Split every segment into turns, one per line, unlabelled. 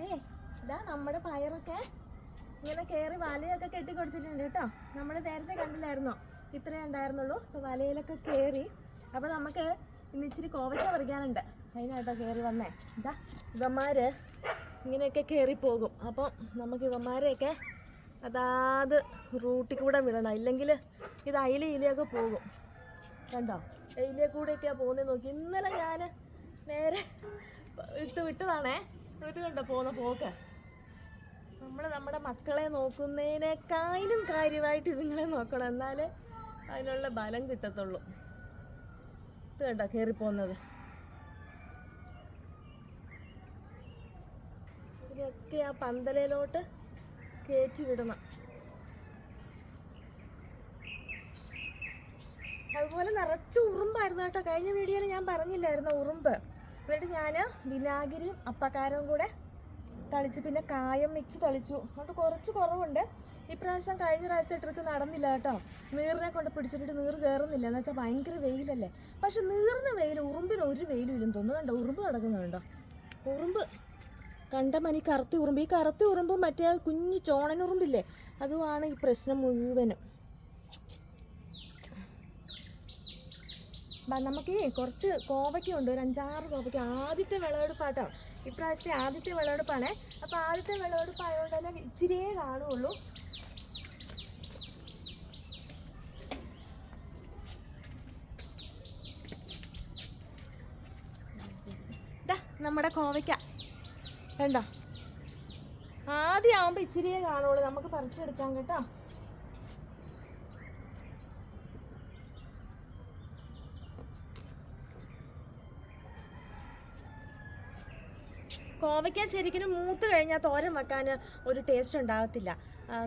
അപ്പോഴേ ഇതാ നമ്മുടെ പയറൊക്കെ. ഇങ്ങനെ കയറി വലയൊക്കെ കെട്ടി കൊടുത്തിട്ടുണ്ട് കേട്ടോ. നമ്മൾ നേരത്തെ കണ്ടില്ലായിരുന്നോ? ഇത്രയേ ഉണ്ടായിരുന്നുള്ളൂ. അപ്പോൾ വലയിലൊക്കെ കയറി അപ്പോൾ നമുക്ക് ഇന്ന് ഇച്ചിരി കോവയ്ക്ക പറിക്കാനുണ്ട്. അതിനായിട്ടോ കയറി വന്നേ. ഇതാ ഇവന്മാര് ഇങ്ങനെയൊക്കെ പോകും. അപ്പം നമുക്ക് ഇവന്മാരെയൊക്കെ അതാത് റൂട്ടിൽ കൂടെ വിടണം. ഇല്ലെങ്കിൽ ഇത് അയില ഇലയൊക്കെ പോകും. കണ്ടോ? അയിലെ കൂടെയൊക്കെയാണ് പോകുന്നത് നോക്കി. ഇന്നലെ ഞാൻ നേരെ ഇട്ട് വിട്ടതാണേ. ഇത് കണ്ടോ? പോകുന്ന പോക്ക്. നമ്മൾ നമ്മുടെ മക്കളെ നോക്കുന്നതിനേക്കാളും കാര്യമായിട്ട് ഇതുങ്ങളെ നോക്കണം. എന്നാലേ അതിനുള്ള ബലം കിട്ടത്തുള്ളൂ. ഇത് കണ്ടോ കയറിപ്പോകുന്നത് ഇതൊക്കെ ആ പന്തലയിലോട്ട് കയറ്റി വിടണം. അതുപോലെ നിറച്ച് ഉറുമ്പായിരുന്നു കേട്ടോ. കഴിഞ്ഞ വീഡിയോയിൽ ഞാൻ പറഞ്ഞില്ലായിരുന്നു ഉറുമ്പ്. എന്നിട്ട് ഞാൻ വിനാഗിരിയും അപ്പക്കാരവും കൂടെ തളിച്ചു പിന്നെ കായം മിക്സ് തളിച്ചു. അതുകൊണ്ട് കുറച്ച് കുറവുണ്ട്. ഇപ്രാവശ്യം കഴിഞ്ഞ പ്രാവശ്യത്തെ ട്രിക്ക് നടന്നില്ല കേട്ടോ. നീറിനെ കൊണ്ട് പിടിച്ചിട്ട് നീറ് കയറുന്നില്ല എന്ന് വെച്ചാൽ ഭയങ്കര വെയിലല്ലേ. പക്ഷെ നീറിന് വെയിൽ ഉറുമ്പിന് ഒരു വെയിലും ഇല്ലെന്ന് തോന്നുന്നു. കണ്ടോ? ഉറുമ്പ് കിടക്കുന്നുണ്ടോ ഉറുമ്പ്. കണ്ട മണി കറുത്തി ഉറുമ്പ്. ഈ കറുത്തി ഉറുമ്പും മറ്റേ കുഞ്ഞു ചോണനുറുമ്പില്ലേ? അതുമാണ് ഈ പ്രശ്നം മുഴുവനും. നമുക്ക് കുറച്ച് കോവയ്ക്കുണ്ട് ഒരു അഞ്ചാറ് കോവയ്ക്ക. ആദ്യത്തെ വിളവെടുപ്പാട്ടോ. ഇപ്രാവശ്യത്തെ ആദ്യത്തെ വിളവെടുപ്പാണേ. അപ്പോൾ ആദ്യത്തെ വിളവെടുപ്പായതുകൊണ്ട് തന്നെ ഇച്ചിരിയേ കാണുള്ളൂ. നമ്മുടെ കോവയ്ക്ക. വേണ്ട ആദ്യം ആവുമ്പോൾ ഇച്ചിരിയേ കാണുള്ളൂ. നമുക്ക് പറിച്ചെടുക്കാം കേട്ടോ. കോവയ്ക്ക ശരിക്കും മൂത്ത് കഴിഞ്ഞാൽ തോരൻ വെക്കാൻ ഒരു ടേസ്റ്റ് ഉണ്ടാകത്തില്ല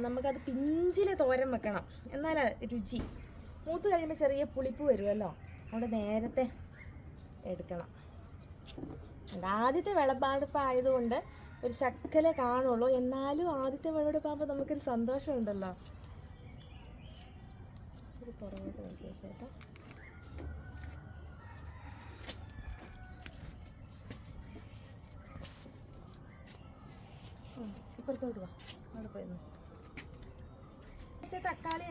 നമുക്കത് പിഞ്ചിൽ തോരൻ വെക്കണം. എന്നാലാ രുചി. മൂത്ത് കഴിയുമ്പോൾ ചെറിയ പുളിപ്പ് വരുമല്ലോ അതുകൊണ്ട് നേരത്തെ എടുക്കണം. ആദ്യത്തെ വിളപ്പാടുപ്പായതുകൊണ്ട് ഒരു ശക്കല കാണുള്ളൂ. എന്നാലും ആദ്യത്തെ വിളവെടുപ്പാകുമ്പോൾ നമുക്കൊരു സന്തോഷമുണ്ടല്ലോ. ഇച്ചിരി പുറകോട്ട് നോക്കിയ ഉം, വാ അവിടെ പോയി നിന്ന്. ഇവിടുത്തെ തക്കാളി.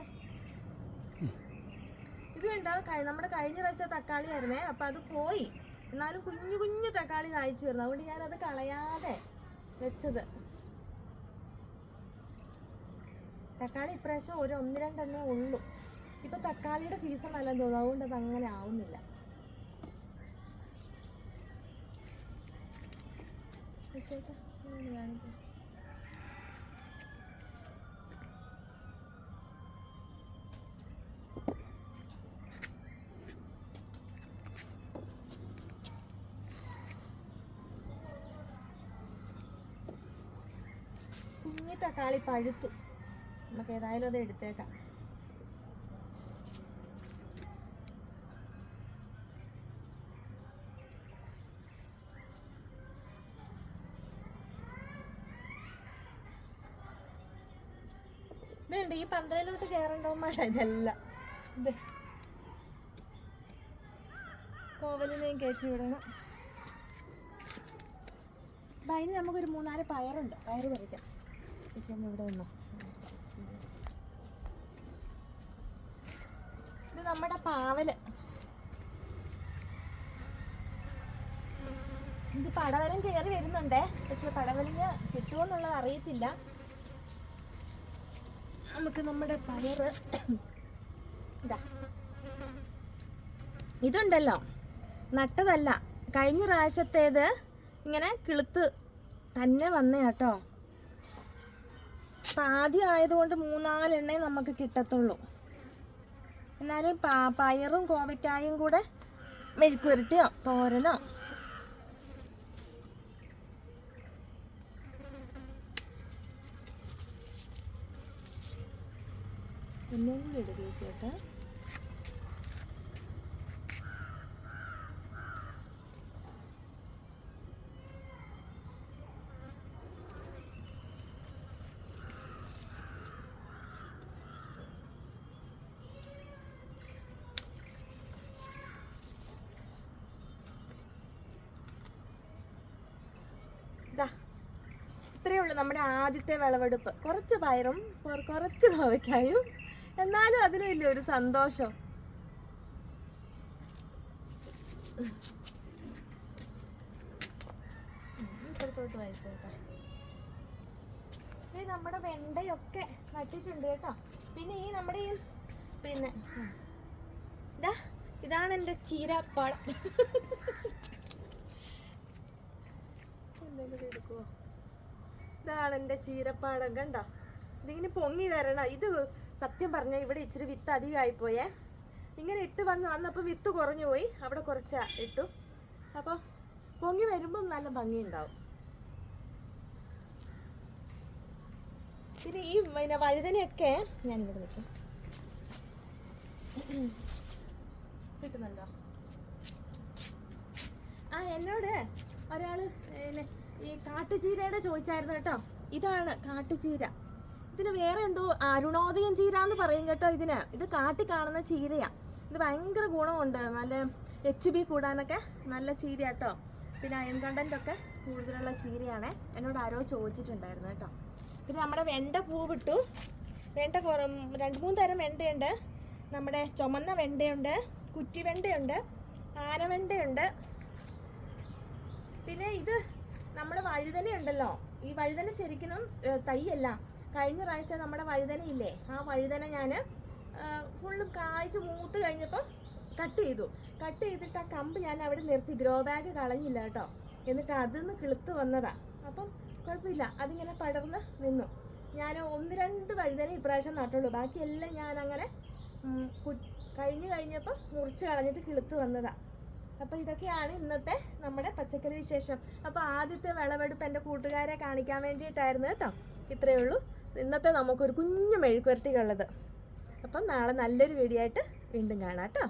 ഇത് കണ്ടോ? നമ്മുടെ കഴിഞ്ഞ പ്രാവശ്യത്തെ തക്കാളി ആയിരുന്നേ. അപ്പം അത് പോയി. എന്നാലും കുഞ്ഞു കുഞ്ഞു തക്കാളി കായ്ച്ചു വരുന്നു. അതുകൊണ്ട് ഞാൻ ഞാനത് കളയാതെ വെച്ചത്. തക്കാളി ഇപ്രാവശ്യം ഒരു ഒന്ന് രണ്ടെണ്ണേ ഉള്ളൂ. ഇപ്പൊ തക്കാളിയുടെ സീസൺ അല്ലെന്ന് തോന്നുന്നു. അതുകൊണ്ട് അത് അങ്ങനെ ആവുന്നില്ല. ശരി കാണിക്ക്. കുഞ്ഞി തക്കാളി പഴുത്തു. നമുക്ക് ഏതായാലും അത് എടുത്തേക്കാം. ഇതുണ്ട് ഈ പന്തലിലോട്ട് കയറണ്ടവന്മാര ഇതെല്ലാം. ഇത് കോവലിനെയും കയറ്റി വിടണം. അപ്പം അതിന് നമുക്കൊരു മൂന്നാൽ പയറുണ്ട്. പയറ് പറിക്കാം. പക്ഷേ ഇവിടെ നിന്നോ ഇത് നമ്മുടെ പാവൽ. ഇത് പടവലം കയറി വരുന്നുണ്ടേ. പക്ഷെ പടവലിന് കിട്ടുമോന്നുള്ളത് അറിയത്തില്ല. നമുക്ക് നമ്മുടെ പയറ്. ഇതാ ഇതുണ്ടല്ലോ. നട്ടതല്ല. കഴിഞ്ഞ പ്രാവശ്യത്തേത് ഇങ്ങനെ കിളുത്ത് തന്നെ വന്നേ കേട്ടോ. ആദ്യം ആയതുകൊണ്ട് മൂന്നാലെണ്ണേ നമുക്ക് കിട്ടത്തുള്ളൂ. എന്നാലും പാ പയറും കോവയ്ക്കായും കൂടെ മെഴുക്കുരുട്ടിയോ തോരനോ? ഒന്നും ഇടുക ചേട്ടാ. ദാ ഇത്രയേ ഉള്ളൂ നമ്മുടെ ആദ്യത്തെ വിളവെടുപ്പ്. കുറച്ച് പയറും കുറച്ച് കോവയ്ക്കായും എന്നാലും അതിനും ഇല്ല ഒരു സന്തോഷം. ഇപ്പുറത്തോട്ട് നമ്മുടെ വെണ്ടയൊക്കെ നട്ടിട്ടുണ്ട് കേട്ടോ. പിന്നെ ഈ നമ്മുടെ ഈ പിന്നെ. ഇതാ ഇതാണ് എന്റെ ചീരാപ്പാളം. എന്തെങ്കിലും എടുക്കുവോ? ഇതാണ് എന്റെ ചീരപ്പാടം കണ്ട? ഇതിങ്ങനെ പൊങ്ങി വരണം. ഇത് സത്യം പറഞ്ഞാൽ ഇവിടെ ഇച്ചിരി വിത്ത് അധികമായി പോയേ ഇങ്ങനെ ഇട്ട് വന്ന് വന്നപ്പോൾ വിത്ത് കുറഞ്ഞു പോയി. അവിടെ കുറച്ച് ഇട്ടു. അപ്പോൾ പൊങ്ങി വരുമ്പം നല്ല ഭംഗിയുണ്ടാവും. പിന്നെ ഈ പിന്നെ വഴുതനയൊക്കെ ഞാൻ ഇവിടെ നിൽക്കും കിട്ടുന്നുണ്ടോ? ആ എന്നോട് ഒരാൾ പിന്നെ ഈ കാട്ടുചീരയുടെ ചോദിച്ചായിരുന്നു കേട്ടോ. ഇതാണ് കാട്ടുചീര. ഇതിന് വേറെ എന്തോ അരുണോദയം ചീര എന്ന് പറയും കേട്ടോ ഇതിന്. ഇത് കാട്ടി കാണുന്ന ചീരയാണ് ഇത് ഭയങ്കര ഗുണമുണ്ട്. നല്ല എച്ച് ബി കൂടാനൊക്കെ നല്ല ചീര കേട്ടോ. പിന്നെ അയൺ കണ്ടന്റ് ഒക്കെ കൂടുതലുള്ള ചീരയാണ്. എന്നോട് ആരോ ചോദിച്ചിട്ടുണ്ടായിരുന്നു കേട്ടോ. പിന്നെ നമ്മുടെ വെണ്ട പൂവിട്ടു. വെണ്ട രണ്ട് മൂന്ന് തരം വെണ്ടയുണ്ട്. നമ്മുടെ ചുമന്ന വെണ്ടയുണ്ട് കുറ്റി വെണ്ടയുണ്ട് ആനവെണ്ടയുണ്ട് പിന്നെ ഇത് നമ്മൾ വഴുതന ഉണ്ടല്ലോ ഈ വഴുതന ശരിക്കും തൈയല്ല. കഴിഞ്ഞ പ്രാവശ്യത്തെ നമ്മുടെ വഴുതന ഇല്ലേ ആ വഴുതന ഞാൻ ഫുള്ളും കായ്ച്ച് മൂത്ത് കഴിഞ്ഞപ്പം കട്ട് ചെയ്തു. കട്ട് ചെയ്തിട്ട് ആ കമ്പ് ഞാൻ അവിടെ നിർത്തി. ഗ്രോ ബാഗ് കളഞ്ഞില്ല കേട്ടോ. എന്നിട്ട് അതിൽ നിന്ന് കിളുത്ത് വന്നതാ. അപ്പം കുഴപ്പമില്ല. അതിങ്ങനെ പടർന്ന് നിന്നു. ഞാൻ ഒന്ന് രണ്ട് വഴുതന ഇപ്രാവശ്യം നട്ടുള്ളൂ. ബാക്കിയെല്ലാം ഞാൻ അങ്ങനെ കഴിഞ്ഞ് കഴിഞ്ഞപ്പം മുറിച്ച് കളഞ്ഞിട്ട് കിളുത്ത് വന്നതാ. അപ്പോൾ ഇതൊക്കെയാണ് ഇന്നത്തെ നമ്മുടെ പച്ചക്കറി വിശേഷം. അപ്പോൾ ആദ്യത്തെ വിളവെടുപ്പ് എന്റെ കൂട്ടുകാരെ കാണിക്കാൻ വേണ്ടിയിട്ടായിരുന്നു കേട്ടോ. ഇത്രയേ ഉള്ളൂ. ഇന്നത്തെ നമുക്കൊരു കുഞ്ഞു മെഴുക്കുരട്ടികളുള്ളത് അപ്പം നാളെ നല്ലൊരു വീഡിയോ ആയിട്ട് വീണ്ടും കാണാം കേട്ടോ.